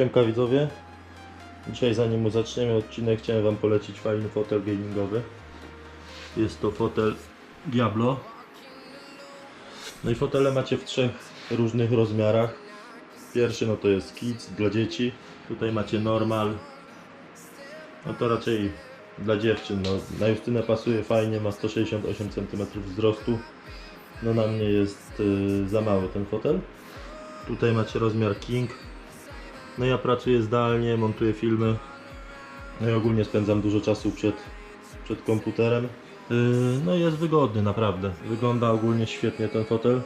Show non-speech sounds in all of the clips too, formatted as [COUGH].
Siemka widzowie. Dzisiaj zanim zaczniemy odcinek chciałem Wam polecić fajny fotel gamingowy. Jest to fotel Diablo. No i fotele macie w trzech różnych rozmiarach. Pierwszy no to jest kids dla dzieci. Tutaj macie normal. No to raczej dla dziewczyn. No, na Justynę pasuje fajnie, ma 168 cm wzrostu. No na mnie jest y, za mały ten fotel. Tutaj macie rozmiar king. No ja pracuję zdalnie, montuję filmy. No i ogólnie spędzam dużo czasu przed, przed komputerem. Yy, no jest wygodny naprawdę. Wygląda ogólnie świetnie ten fotel.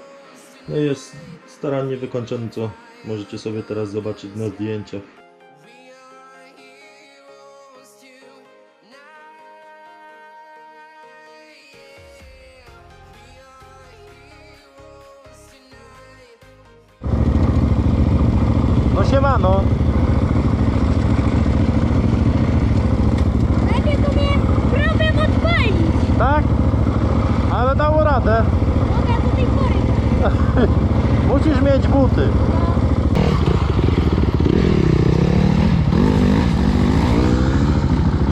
No jest starannie wykończony, co możecie sobie teraz zobaczyć na zdjęciach. Mogę do tej pory. Musisz mieć buty.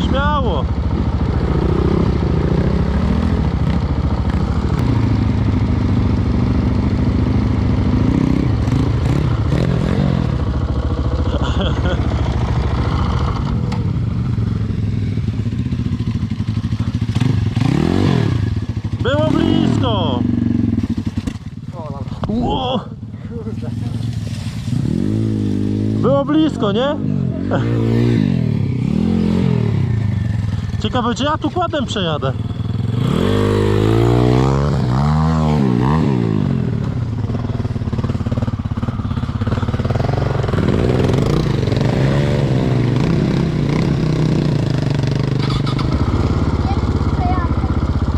Śmiało. Było blisko. Ło! Było blisko, nie? Ciekawe, czy ja tu kładem przejadę.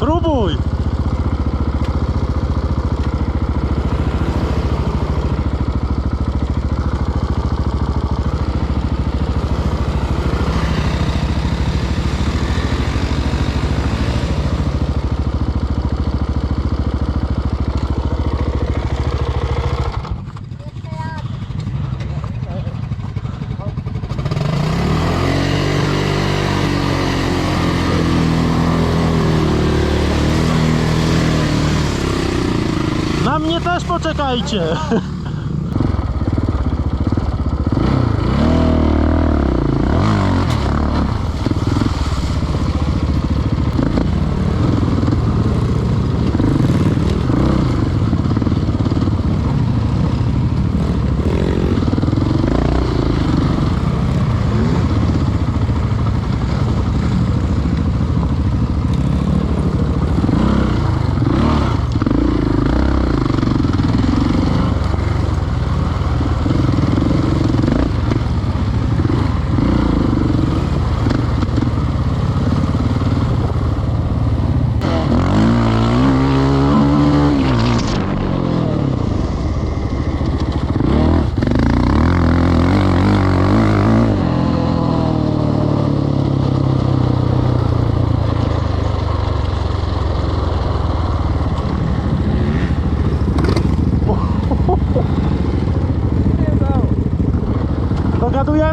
Próbuj! Na mnie też poczekajcie! [LAUGHS]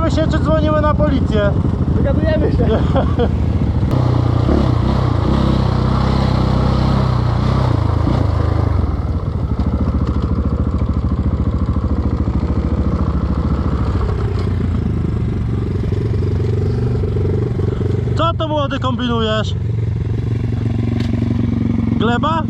Dogadujemy się, czy dzwonimy na policję. Dogadujemy się. Co to młody kombinujesz? Gleba?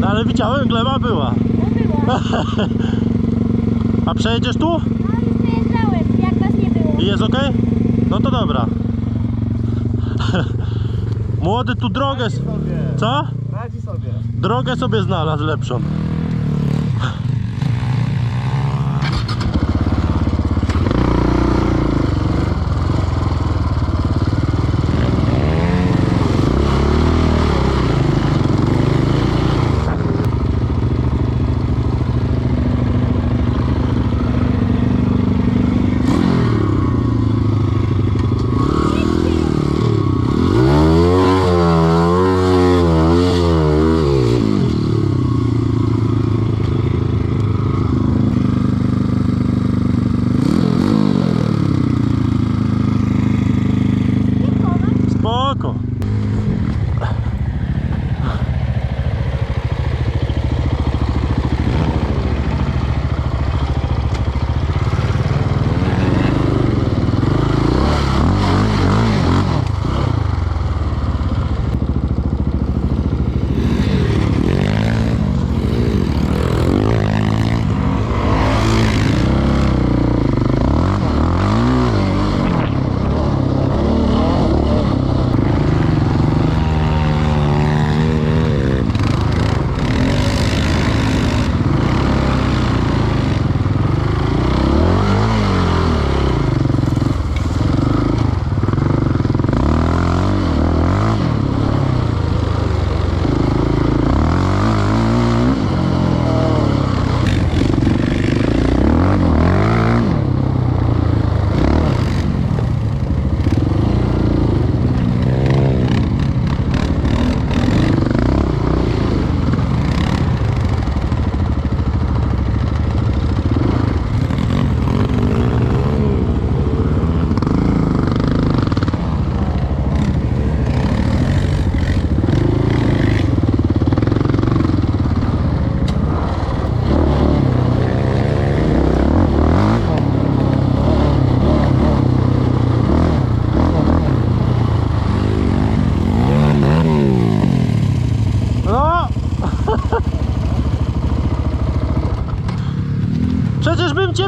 No ale widziałem, gleba była. No było. [LAUGHS] A przejedziesz tu? No już przejeżdżałem, jak was nie było. I jest ok? No to dobra. [LAUGHS] Młody tu drogę. s- sobie. Co? Radzi sobie. Drogę sobie znalazł lepszą.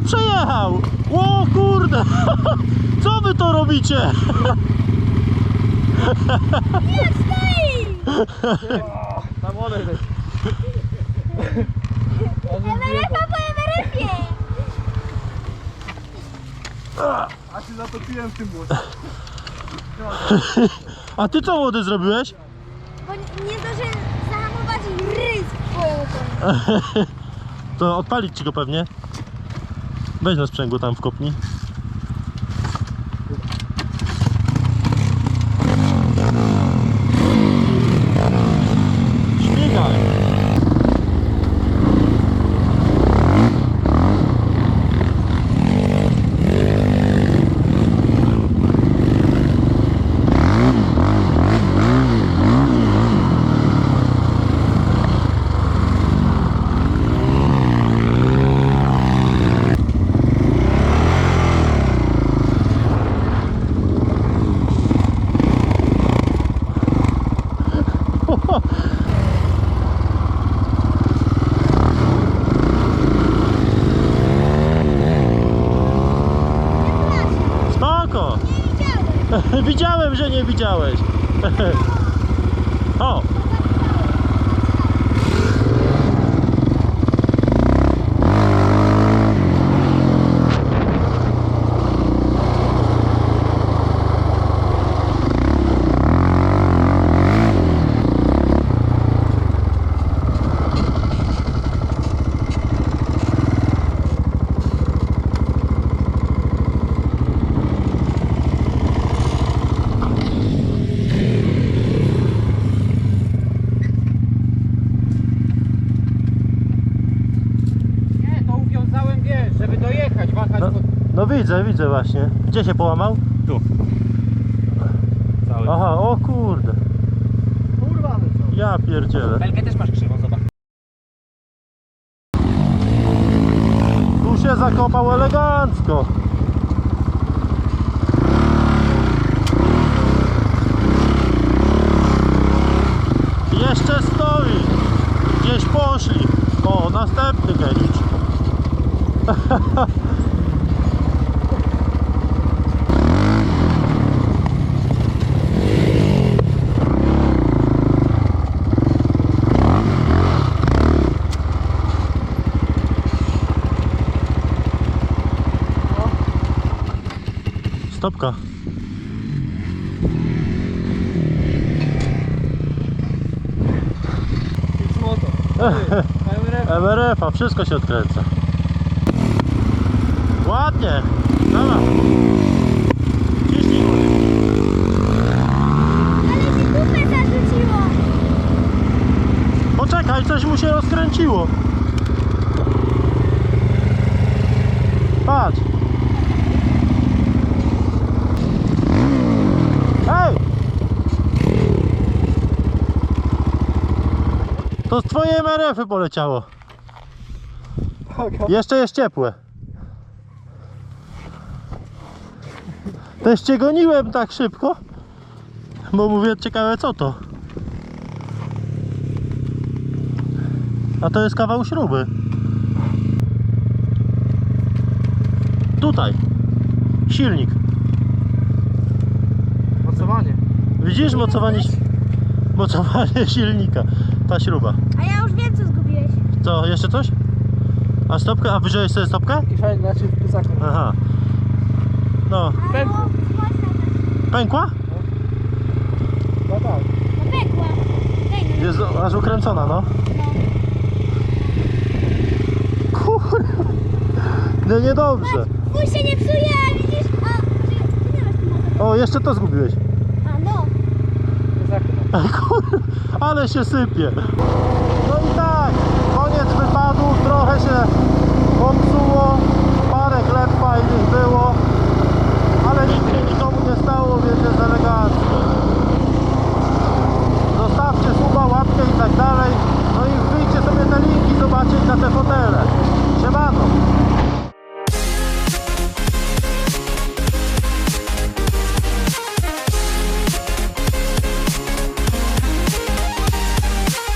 Przejechał! O kurde! [LAUGHS] Co wy to robicie? Jak stoi! Na młodej weź. Emerypa po emerypie! A się zatopiłem w tym błocie. A ty co młody zrobiłeś? Bo nie zdążyłem zahamować i w twoją oponę. [LAUGHS] To odpalić ci go pewnie. Weź na sprzęgło tam wkopnij. Śmigaj! Spoko! Nie [LAUGHS] widziałem. Że nie widziałeś. [LAUGHS] O! Nie, to uwiązałem, wiesz, żeby dojechać, wahać No, pod... no widzę, widzę właśnie. Gdzie się połamał? Tu. Cały. Aha, o kurde. Urwany co? Ja pierdzielę. Belkę też masz krzywą, zobacz. Tu się zakopał elegancko. Jeszcze stoi. Gdzieś poszli. O, następny genicz. [LAUGHS] Stopka. Rep. MRF-a, [LAUGHS] wszystko się odkręca. Ładnie. Dobra. Ciśnij. MRF-y poleciało. Jeszcze jest ciepłe. Też cię goniłem tak szybko, bo mówię ciekawe co to. A to jest kawał śruby. Tutaj. Silnik. Mocowanie. Widzisz mocowanie, mocowanie silnika. Ta śruba. A ja już wiem co zgubiłeś. Co, jeszcze coś? A stopkę? A wyżyłeś sobie stopkę? I fajnie, znaczy w plecaku. Aha. No, Pękło. pękła? No tak. No pękła. No. Jest aż ukręcona, no. Kurde. No niedobrze. Twój się nie psuje, widzisz? O, jeszcze to zgubiłeś. [LAUGHS] Ale się sypie. No i tak, koniec wypadów, trochę się popsuło, parę chleb fajnych było,